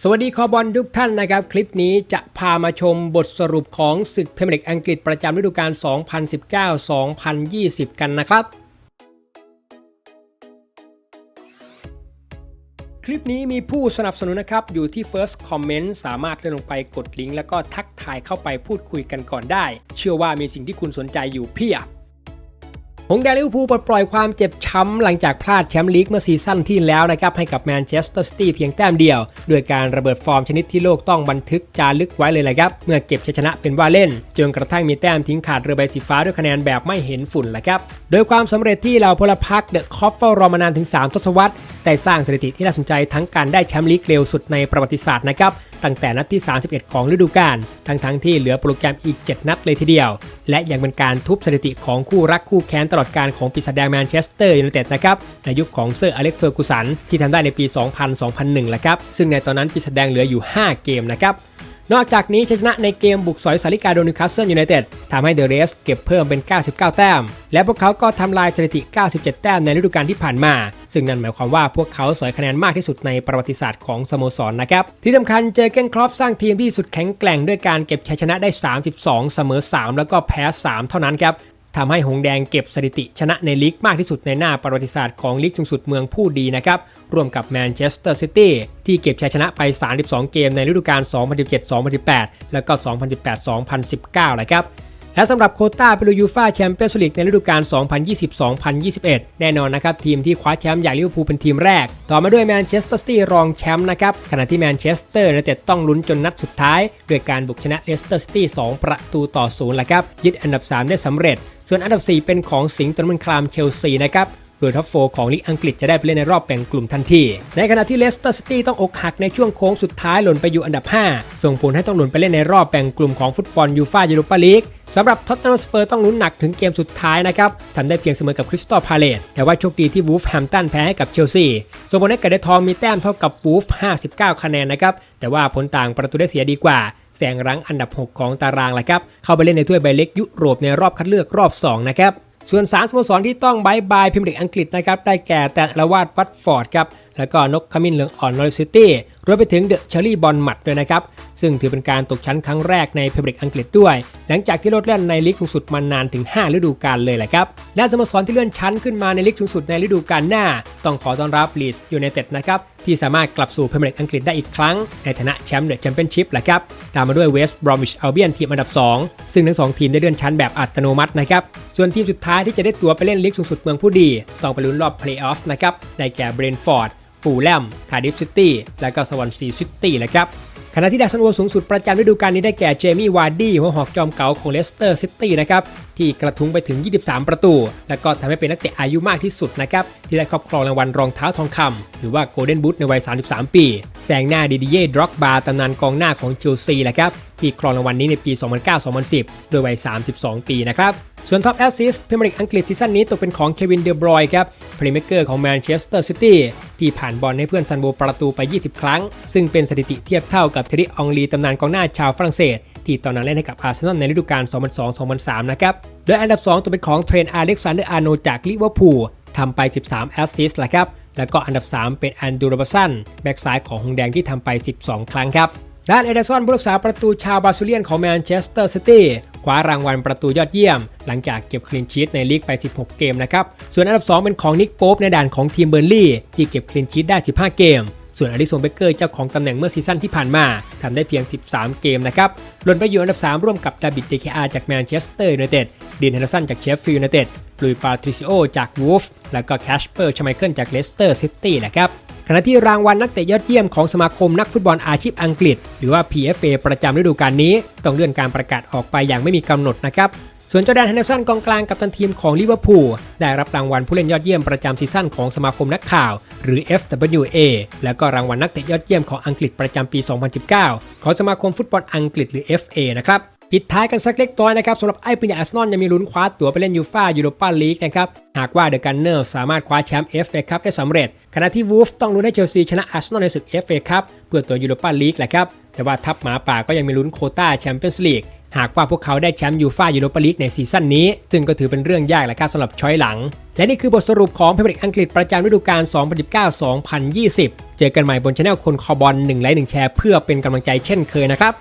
สวัสดีคอบอลทุกท่านนะครับ คลิปนี้จะพามาชมบทสรุปของศึกเพรีเมียร์ลีกอังกฤษประจำฤดูกาล 2019-2020 กันนะครับ คลิปนี้มีผู้สนับสนุนนะครับ อยู่ที่ First Comment สามารถเลื่อนลงไปกดลิงก์แล้วก็ทักทายเข้าไปพูดคุยกันก่อนได้ เชื่อว่ามีสิ่งที่คุณสนใจอยู่เพียบ งแดลิวพูปลดปล่อยความเจ็บช้ำหลังจากพลาดแชมป์ลีกเมื่อซีซั่นที่แล้วนะครับให้กับแมนเชสเตอร์ซิตี้เพียงแต้มเดียว ด้วยการระเบิดฟอร์มชนิดที่โลกต้องบันทึกจารึกไว้เลยแหละครับ เมื่อเก็บชัยชนะเป็นว่าเล่น จนกระทั่งมีแต้มทิ้งขาดเรือใบสีฟ้าด้วยคะแนนแบบไม่เห็นฝุ่นแหละครับ โดยความสำเร็จที่เหล่าพลพรรคเดอะคอฟเฟิลรอมานานถึง 3 ทศวรรษ ได้สร้างสถิติที่น่าสนใจทั้งการได้แชมป์ลีกเร็วสุดในประวัติศาสตร์นะครับตั้งแต่นัดที่ 31 ของฤดูกาลทั้งทั้งที่เหลือโปรแกรมอีก 7 นัดเลยทีเดียว และยังเป็นการทุบสถิติของคู่รักคู่แค้นตลอดการของปีศาจแดงแมนเชสเตอร์ยูไนเต็ดนะครับในยุคของเซอร์อเล็กเฟอร์กูสันที่ทำได้ในปี 2000-2001แหละครับซึ่งในตอนนั้นปีศาจแดงเหลืออยู่ 5 เกมนะครับ นอกจากนี้ชัยชนะในเกมบุกสอยสาริกาโดนิวคาสเซิลยูไนเต็ดทำให้เดอะเรสเก็บเพิ่มเป็น 99 แต้ม และพวกเขาก็ทำลายสถิติ 97 แต้มในฤดูกาลที่ผ่านมา ซึ่งนั่นหมายความว่าพวกเขาสอยคะแนนมากที่สุดในประวัติศาสตร์ของสโมสรนะครับ ที่สำคัญเจอเกนครอปสร้างทีมที่สุดแข็งแกร่งด้วยการเก็บชัยชนะได้ 32 เสมอ 3 แล้วก็แพ้ 3 เท่านั้นครับ ทำให้หงแดงเก็บสถิติชนะในลีกมากที่สุดในหน้าประวัติศาสตร์ของลีกสูงสุดเมืองผู้ดีนะครับร่วมกับแมนเชสเตอร์ซิตี้ที่เก็บชัยชนะไป 32 เกมในฤดูกาล 2017-2018 แล้วก็ 2018-2019แหละครับ และสำหรับโคต้าเปรูยยูฟาแชมเปี้ยนส์ลีกในฤดูกาล 2020-2021 แน่นอนนะครับ ทีมที่คว้าแชมป์อย่างลิเวอร์พูลเป็นทีมแรก ต่อมาด้วยแมนเชสเตอร์ซิตี้รองแชมป์นะครับ ขณะที่แมนเชสเตอร์ยูไนเต็ดต้องลุ้นจนนัดสุดท้าย ด้วยการบุกชนะเลสเตอร์ซิตี้ 2 ประตูต่อศูนย์ละครับยึดอันดับ 3 ได้สำเร็จ ส่วนอันดับ 4 เป็นของสิงห์ตนมันคลามเชลซีนะครับ โดยท็อปโฟของลีกอังกฤษจะได้ไปเล่นในรอบแบ่งกลุ่มทันที ในขณะที่เลสเตอร์ซิตี้ต้องอกหักในช่วงโค้งสุดท้ายหล่นไปอยู่อันดับ 5 ส่งผลให้ต้องหล่นไปเล่นในรอบแบ่งกลุ่มของฟุตบอลยูฟ่ายูโรปาลีกสำหรับท็อตแนมสเปอร์ต้องลุ้นหนักถึงเกมสุดท้ายนะครับทำได้เพียงเสมอกับคริสตัลพาเลตแต่ว่าโชคดีที่วูฟแฮมตันแพ้ให้กับเชลซีส่งผลให้เกรดทองมีแต้มเท่ากับวูฟ 59 คะแนนนะครับแต่ว่าผลต่างประตูได้เสียดีกว่าแซงรั้งอันดับ 6 ของตารางแหละครับเข้าไปเล่นในถ้วยใบเล็กยุโรปในรอบคัดเลือกรอบ 2 นะครับ ส่วนสารสโมสรที่ต้องบายบายพิมพ์ลีกอังกฤษนะครับได้แก่แต่ละวาดวัตฟอร์ดครับแล้วก็นกขมิ้นเหลืองอ่อนนอริซิตี้รวมไปถึงเดอะเชอรี่บอลมัดด้วยนะครับ ซึ่งถือเป็นการตกชั้นครั้งแรกในพิมพ์ลีกอังกฤษด้วย หลังจากที่ลดแล่นในลีกสูงสุดมานานถึง 5 ฤดูกาลเลยแหละครับและสโมสรที่เลื่อนชั้นขึ้นมาในลีกสูงสุดในฤดูกาลหน้า ต้องขอต้อนรับลีสยูไนเต็ดนะครับที่สามารถกลับสู่พรีเมียร์ลีกอังกฤษได้อีกครั้ง ในฐานะแชมป์เดอะแชมเปี้ยนชิพแหละครับตามมาด้วยเวสต์บรอมวิชอัลเบียนทีมอันดับ 2 ซึ่งทั้ง2ทีมได้เลื่อนชั้นแบบอัตโนมัตินะครับ ส่วนทีมสุดท้ายที่จะได้ตัวไปเล่นลีกสูงสุดเมืองผู้ดี ต้องไปลุ้นรอบเพลย์ออฟนะครับได้แก่เบรนฟอร์ดฟูลแลมคาร์ดิฟซิตี้และก็สวอนซีซิตี้แหละครับขณะที่ดาวซันโวสูงสุดประจำฤดูกาลนี้ได้แก่เจมี่วาร์ดี้หัวหอกจอมเก่าของเลสเตอร์ซิตี้นะครับที่กระทุ้งไปถึง 23 ประตู และก็ทำให้เป็นนักเตะอายุมากที่สุดนะครับที่ได้ครอบครองรางวัลรองเท้าทองคำหรือว่าโกลเด้นบูทในวัย 33 ปี แซงหน้าดิดิเย่ดร็อกบาร์ตำนานกองหน้าของเชลซีแหละครับ ที่ครองรางวัลนี้ในปี 2009-2010 โดยวัย 32 ปีนะครับส่วนท็อปแอสซิสต์พรีเมียร์ลีกอังกฤษซีซั่นนี้ตกเป็นของเควินเดอบรอยครับพรีเมเกอร์ของแมนเชสเตอร์ซิตี้ที่ผ่านบอลให้เพื่อนซันโบประตูไป 20 ครั้ง ซึ่งเป็นสถิติเทียบเท่ากับเทริอองลีตำนานกองหน้าชาวฝรั่งเศส ที่ตอนนั้นเล่นให้กับอาร์เซนอลในฤดูกาล 2002-2003 นะครับโดยอันดับ 2ตัวเป็นของเทรนอาเล็กซานเดอร์อาร์โนจากลิเวอร์พูลทำไป 13 แอสซิสต์แหละครับ แล้วก็อันดับ 3 เป็นแอนดูโรบสันแบ็กซ้ายของหงแดงที่ทำไป 12 ครั้งครับด้านเอเดอร์สันผู้รักษาประตูชาวบราซิเลียนของแมนเชสเตอร์ซิตี้คว้ารางวัลประตูยอดเยี่ยม หลังจากเก็บคลีนชีตในลีกไป 16 เกมนะครับ ส่วนอันดับ 2 เป็นของนิกโป๊ปในด่านของทีมเบอร์ลี่ที่เก็บคลีนชีตได้ 15 เกม ส่วนอลิสันเบเกอร์เจ้าของตำแหน่งเมื่อซีซั่นที่ผ่านมาทำได้เพียง 13 เกมนะครับหล่นไปอยู่อันดับ 3 ร่วมกับดาบิดเดคอาจากแมนเชสเตอร์ยูไนเต็ดดินเฮนเดอร์สันจากเชฟฟิลด์ยูไนเต็ดลุยปาทริซิโอจากวูฟและก็แคชเปอร์ชไมเคิลจากเลสเตอร์ซิตี้แหละครับขณะที่รางวัลนักเตะยอดเยี่ยมของสมาคมนักฟุตบอลอาชีพอังกฤษ หรือว่า PFA ประจำฤดูกาลนี้ ต้องเลื่อนการประกาศออกไปอย่างไม่มีกำหนดนะครับส่วนจอแดนแฮนเดอร์สันกองกลางกัปตันทีมของลิเวอร์พูลได้รับรางวัลผู้เล่นยอดเยี่ยมประจำซีซั่นของสมาคมนักข่าว หรือ FWA แล้วก็รางวัลนักเตะยอดเยี่ยมของอังกฤษประจำปี 2019 ของสมาคมฟุตบอลอังกฤษหรือ FA นะครับปิดท้ายกันสักเล็กน้อยนะครับสำหรับไอ้ปิญญาอาร์เซนอลยังมีลุ้นคว้าตั๋วไปเล่นยูฟ่ายูโรปาลีกนะครับ หากว่าเดอะกันเนอร์สามารถคว้าแชมป์เอฟเอคัพได้สำเร็จ ขณะที่วูฟต้องลุ้นให้เชลซีชนะอาร์เซนอลในศึก FA ครับเพื่อตัวยูโรปาลีกแหละครับ แต่ว่าทัพหมาป่าก็ยังมีลุ้นโคต้าแชมเปี้ยนส์ลีกหากว่าพวกเขาได้แชมป์ยูฟ่ายูโรปาลีกในซีซั่นนี้ ซึ่งก็ถือเป็นเรื่องยากแหละครับสำหรับช้อยหลัง และนี่คือบทสรุปของพรีเมียร์ลีกอังกฤษประจำฤดูกาล 2019-2020 เจอกันใหม่บนช anel คนคอบอล1ไลค์1แชร์เพื่อเป็นกำลังใจเช่นเคยนะครับ